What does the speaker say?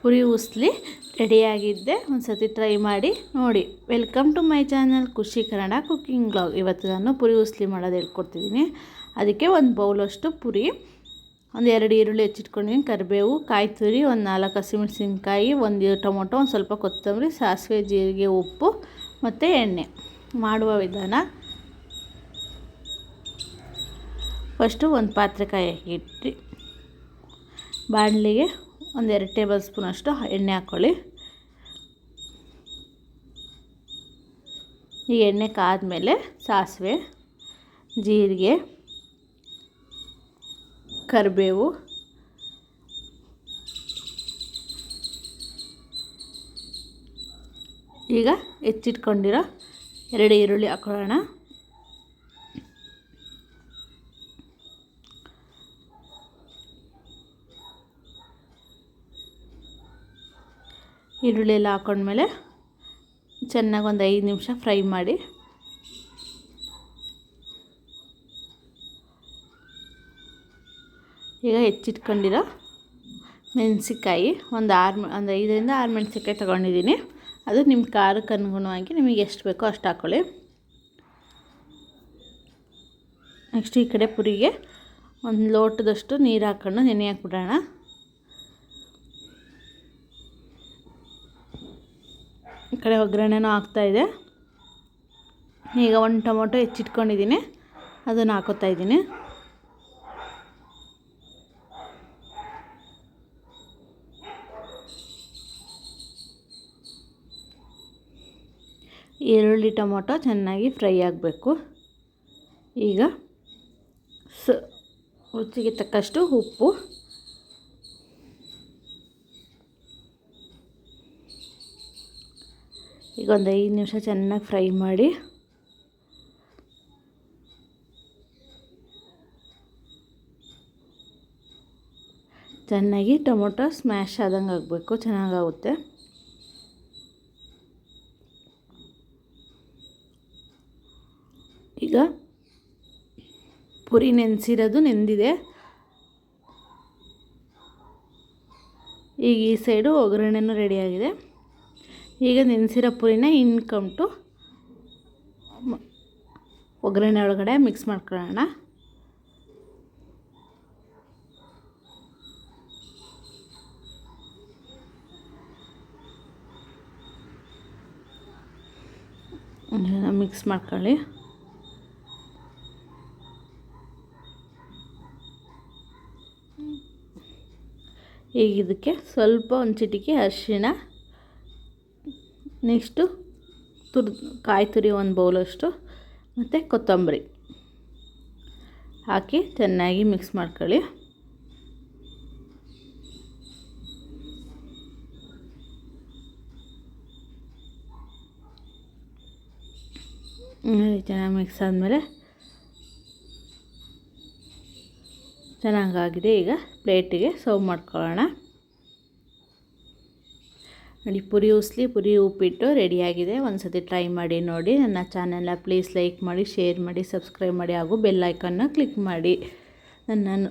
ಪುರಿ ಉಸ್ಲಿ ರೆಡಿಯಾಗಿದ್ದೆ. ಒಂದು ಸತಿ ಟ್ರೈ ಮಾಡಿ ನೋಡಿ. ವೆಲ್ಕಮ್ ಟು ಮೈ ಚಾನಲ್ ಖುಷಿ ಕನ್ನಡ ಕುಕ್ಕಿಂಗ್ ಬ್ಲಾಗ್ ಇವತ್ತು ನಾನು ಪುರಿ ಉಸ್ಲಿ ಮಾಡೋದು ಹೇಳ್ಕೊಡ್ತಿದ್ದೀನಿ. ಅದಕ್ಕೆ ಒಂದು ಬೌಲಷ್ಟು ಪುರಿ, ಒಂದು ಎರಡು ಈರುಳ್ಳಿ ಹೆಚ್ಚಿಟ್ಕೊಂಡಿದ್ದೀನಿ, ಕರಿಬೇವು, ಕಾಯಿ ತುರಿ, ಒಂದು ನಾಲ್ಕು ಹಸಿಮೆಣಸಿನ್ಕಾಯಿ, ಒಂದು ಟೊಮೊಟೊ, ಒಂದು ಸ್ವಲ್ಪ ಕೊತ್ತಂಬರಿ, ಸಾಸಿವೆ, ಜೀರಿಗೆ, ಉಪ್ಪು ಮತ್ತು ಎಣ್ಣೆ. ಮಾಡುವ ವಿಧಾನ. ಫಸ್ಟು ಒಂದು ಪಾತ್ರೆ ಕಾಯಿ ಇಟ್ಟು ಬಾಣಲಿಗೆ ಒಂದೆರಡು ಟೇಬಲ್ ಸ್ಪೂನಷ್ಟು ಎಣ್ಣೆ ಹಾಕ್ಕೊಳ್ಳಿ. ಈ ಎಣ್ಣೆ ಕಾದ್ಮೇಲೆ ಸಾಸಿವೆ, ಜೀರಿಗೆ, ಕರಿಬೇವು, ಈಗ ಹೆಚ್ಚಿಟ್ಕೊಂಡಿರೋ ಎರಡು ಈರುಳ್ಳಿ ಹಾಕೊಳ್ಳೋಣ. ಈರುಳ್ಳಿ ಎಲ್ಲ ಹಾಕೊಂಡ್ಮೇಲೆ ಚೆನ್ನಾಗಿ ಒಂದು ಐದು ನಿಮಿಷ ಫ್ರೈ ಮಾಡಿ ಈಗ ಹೆಚ್ಚಿಟ್ಕೊಂಡಿರೋ ಮೆಣಸಿಕಾಯಿ ಒಂದು ಆರು ಒಂದು ಐದರಿಂದ ಆರು ಮೆಣಸಿಕಾಯಿ ತೊಗೊಂಡಿದ್ದೀನಿ. ಅದು ನಿಮ್ಮ ಖಾರಕ್ಕೆ ಅನುಗುಣವಾಗಿ ನಿಮಗೆ ಎಷ್ಟು ಬೇಕೋ ಅಷ್ಟು ಹಾಕ್ಕೊಳ್ಳಿ ನೆಕ್ಸ್ಟ್ ಈ ಕಡೆ ಪುರಿಗೆ ಒಂದು ಲೋಟದಷ್ಟು ನೀರು ಹಾಕ್ಕೊಂಡು ನೆನೆ ಹಾಕ್ಬಿಡೋಣ. ಈ ಕಡೆ ಒಗ್ಗರಣೆನೂ ಇದೆ. ಈಗ ಒಂದು ಟೊಮೊಟೊ ಹೆಚ್ಚಿಟ್ಕೊಂಡಿದ್ದೀನಿ. ಅದನ್ನು ಹಾಕೋತಾ ಇದ್ದೀನಿ. ಈರುಳ್ಳಿ ಟೊಮೊಟೊ ಚೆನ್ನಾಗಿ ಫ್ರೈ ಆಗಬೇಕು. ಈಗ ಸ ರುಚಿಗೆ ತಕ್ಕಷ್ಟು ಉಪ್ಪು. ಈಗ ಒಂದು ಐದು ನಿಮಿಷ ಚೆನ್ನಾಗಿ ಫ್ರೈ ಮಾಡಿ ಚೆನ್ನಾಗಿ ಟೊಮೊಟೊ ಸ್ಮ್ಯಾಶ್ ಆದಂಗೆ ಆಗಬೇಕು, ಚೆನ್ನಾಗಾಗುತ್ತೆ. ಈಗ ಪುರಿ ನೆನೆಸಿರೋದು ನೆಂದಿದೆ. ಈಗ ಈ ಸೈಡು ಒಗ್ಗರಣೆನೂ ರೆಡಿಯಾಗಿದೆ ಈಗ ನೆನೆಸಿರೋ ಪುರಿನ ಇನ್ಕಮ್ಟು ಒಗ್ಗರಣೆ ಒಳಗಡೆ ಮಿಕ್ಸ್ ಮಾಡ್ಕೊಳ್ಳೋಣ. ಮಿಕ್ಸ್ ಮಾಡ್ಕೊಳ್ಳಿ. ಈಗ ಇದಕ್ಕೆ ಸ್ವಲ್ಪ ಒಂದು ಚಿಟಿಕೆ ಅರಿಶಿಣ. ನೆಕ್ಸ್ಟು ತುರ್ ಕಾಯಿ ತುರಿ ಒಂದು ಬೌಲಷ್ಟು ಮತ್ತು ಕೊತ್ತಂಬರಿ. ಹಾಕಿ ಚೆನ್ನಾಗಿ ಮಿಕ್ಸ್ ಮಾಡ್ಕೊಳ್ಳಿ. ಚೆನ್ನಾಗಿ ಮಿಕ್ಸ್ ಆದಮೇಲೆ ಚೆನ್ನಾಗಾಗಿದೆ ಈಗ ಪ್ಲೇಟಿಗೆ ಸರ್ವ್ ಮಾಡ್ಕೊಳ್ಳೋಣ. ನೋಡಿ, ಪುರಿ ಉಸ್ಲಿ, ಪುರಿ ಉಪ್ಪಿಟ್ಟು ರೆಡಿಯಾಗಿದೆ. ಒಂದು ಸತಿ ಟ್ರೈ ಮಾಡಿ ನೋಡಿ. ನನ್ನ ಚಾನೆಲ್ನ ಪ್ಲೀಸ್ ಲೈಕ್ ಮಾಡಿ, ಶೇರ್ ಮಾಡಿ, ಸಬ್ಸ್ಕ್ರೈಬ್ ಮಾಡಿ ಹಾಗೂ ಬೆಲ್ ಐಕನ್ನ ಕ್ಲಿಕ್ ಮಾಡಿ. ನನ್ನ